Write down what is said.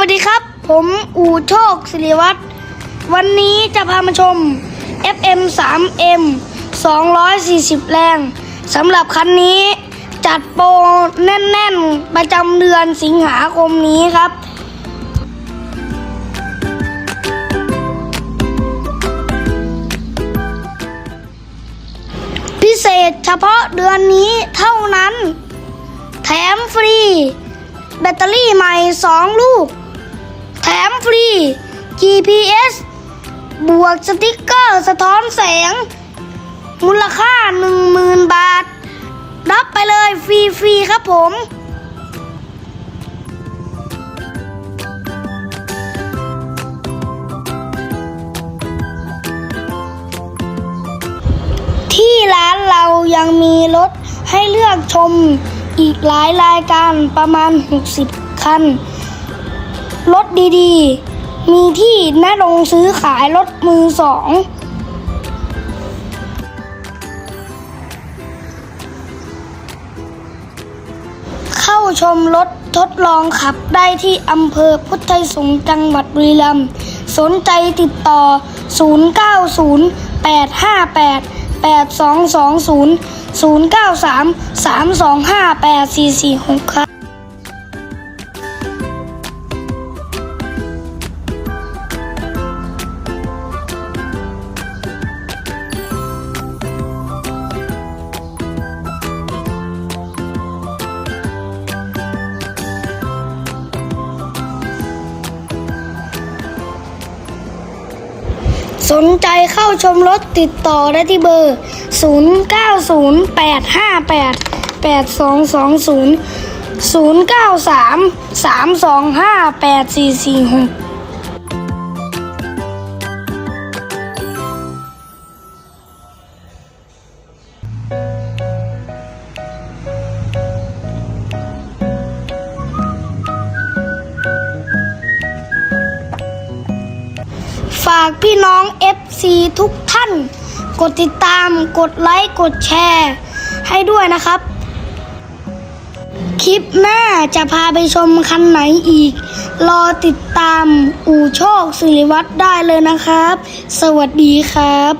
วัสดีครับ ผมอูโชคศิริวัตรวันนี้จะพามาชม FM 3M 240 แรงสำหรับคันนี้จัดโปรแน่น ๆ ประจำเดือนสิงหาคมนี้ครับพิเศษเฉพาะเดือนนี้เท่านั้น แถมฟรี แบตเตอรี่ใหม่ 2 ลูก แถมฟรี GPS บวกสติกเกอร์สะท้อนแสง มูลค่า 10,000 บาท รับไปเลยฟรีๆครับผมที่ร้านเรายังมีรถให้เลือกชมอีกหลายรายการประมาณ 60 คัน รถดีๆ มีที่แนะลงซื้อขายรถมือสองเข้าชมรถทดลองขับได้ที่อำเภอพุทธไทยสงฆ์จังหวัดบุรีรัมย์สนใจติดต่อ 090 858 8220 093 325 8446ครั สนใจเข้าชมรถติดต่อได้ที่เบอร์ 0908588220 093-325-8446 ฝากพี่น้อง FC ทุกท่าน กดติดตาม กดไลค์ กดแชร์ ให้ด้วยนะครับ คลิปหน้าจะพาไปชมคันไหนอีก รอติดตามอู่โชคสิริวัตรได้เลยนะครับ สวัสดีครับ